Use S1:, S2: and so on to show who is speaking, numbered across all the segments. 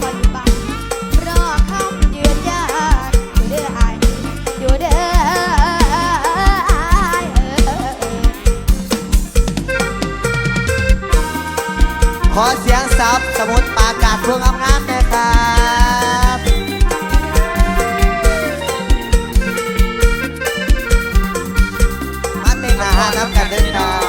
S1: บ่อยบังรอคยือยู่เด้อออยู่เด้อออเอออ ขอเสียงซับสมุดปากกาศพวกงามๆหนะครับมันเป็นอาหารน้ำกันเด้อครั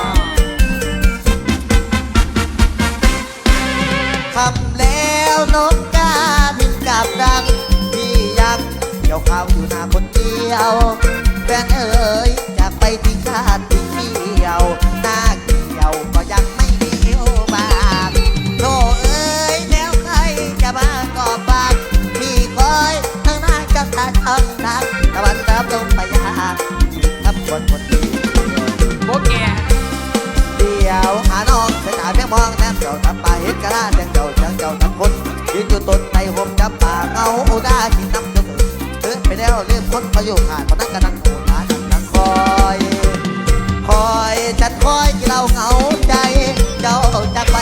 S1: ยวข้าวอยู่หน้าคนเดียว
S2: แฟ
S1: นเอ๋ยจากไปที่คาดที่เที่ยว อยู่ขาดเพราะนั่งกระนังโหนานั่งนั่งคอย คอยฉันคอยที่เราเหงาใจ เจ้าจะไป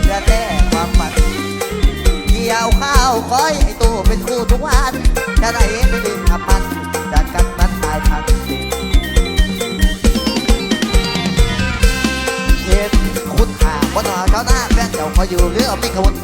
S1: เพื่อแต่ความฝันเกี่ยวข้าวคอยให้ตู้เป็นคู่ทุกวันจะได้ไม่ลืมคำมันจากกันนั้นตายทันเห็นคุณหาวันว่าเขาหน้าแฟนเจ้าคอยอยู่เรือไม่ขวน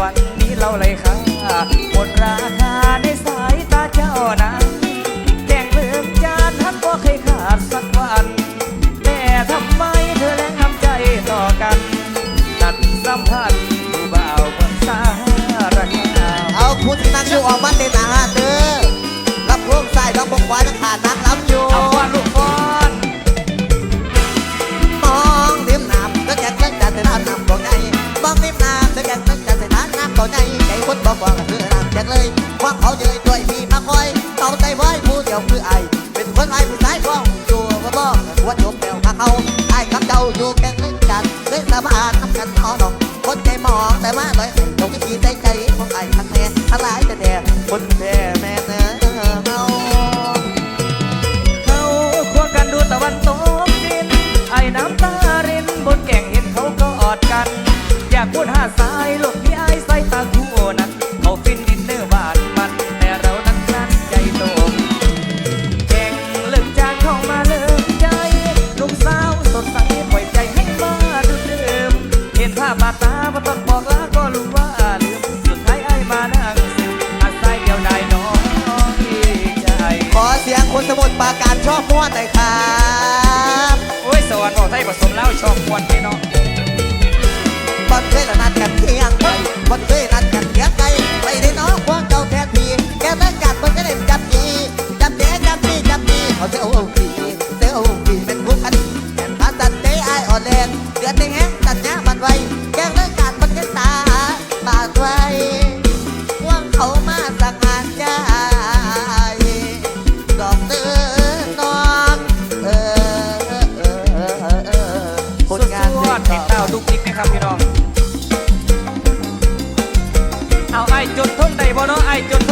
S1: วันนี้เราเลยค่าหมดราคา
S2: ของไอ้
S1: ทั้งแม่ทั้งหลายแต่แด่คนแด่แม่เนื้อเมา
S2: เขาควงกันดูตะวันตกดิน ไอ้น้ำตารินบนแก่งเห็นเขาก็อดกัน อยากพูดหาสายลบ
S1: ชอบม้วนหน่อยครับ
S2: โอ้ยสวรรค์บอกไทยผสมแล้วชอบควนพี่น้อง
S1: บอลเคยละนัดกันเที่ยงไปบอลเคยนัด อนเห็ดาวดุก
S2: ดิกนะครับพี่น้อง เอาไอ้จดท่งใดบ่เนาะไอ้จด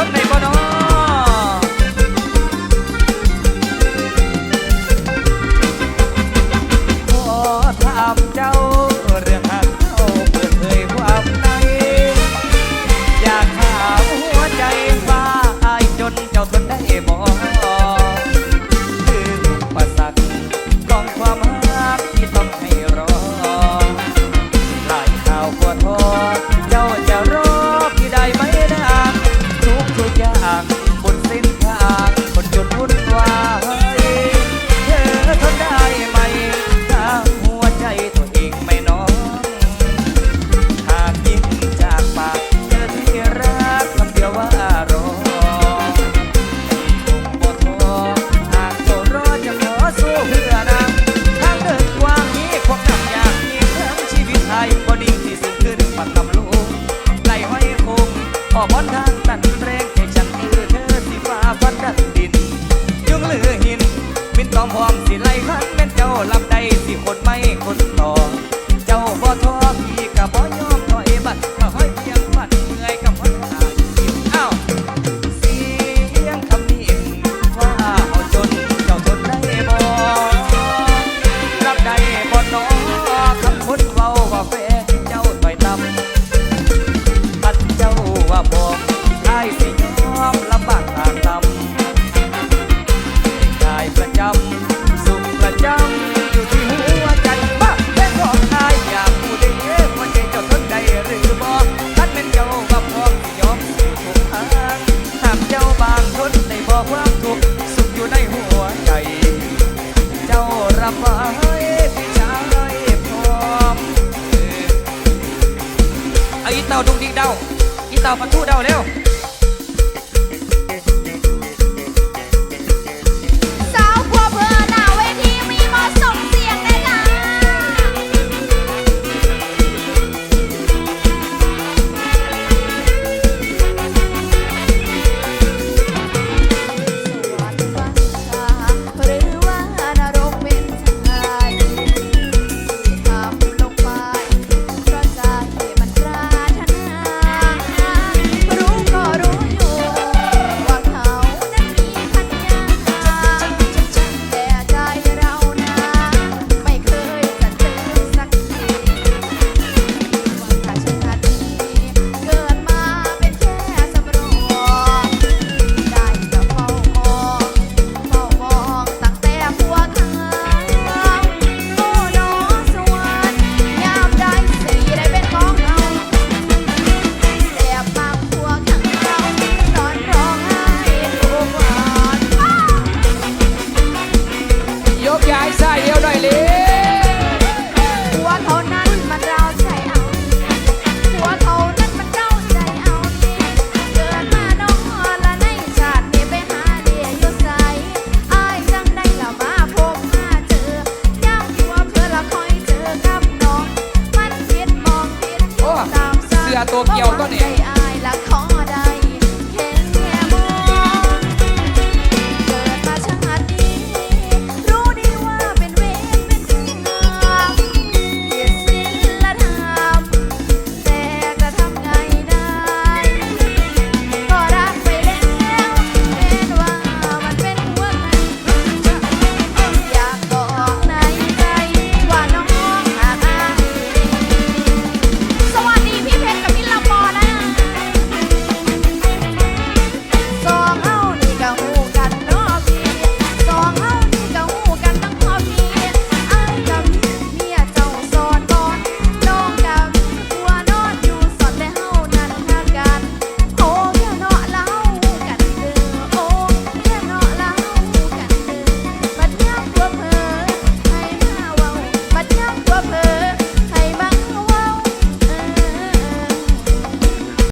S3: 张鹏 มัน掉，我溜。 ตัวเกี่ยวตัวนี้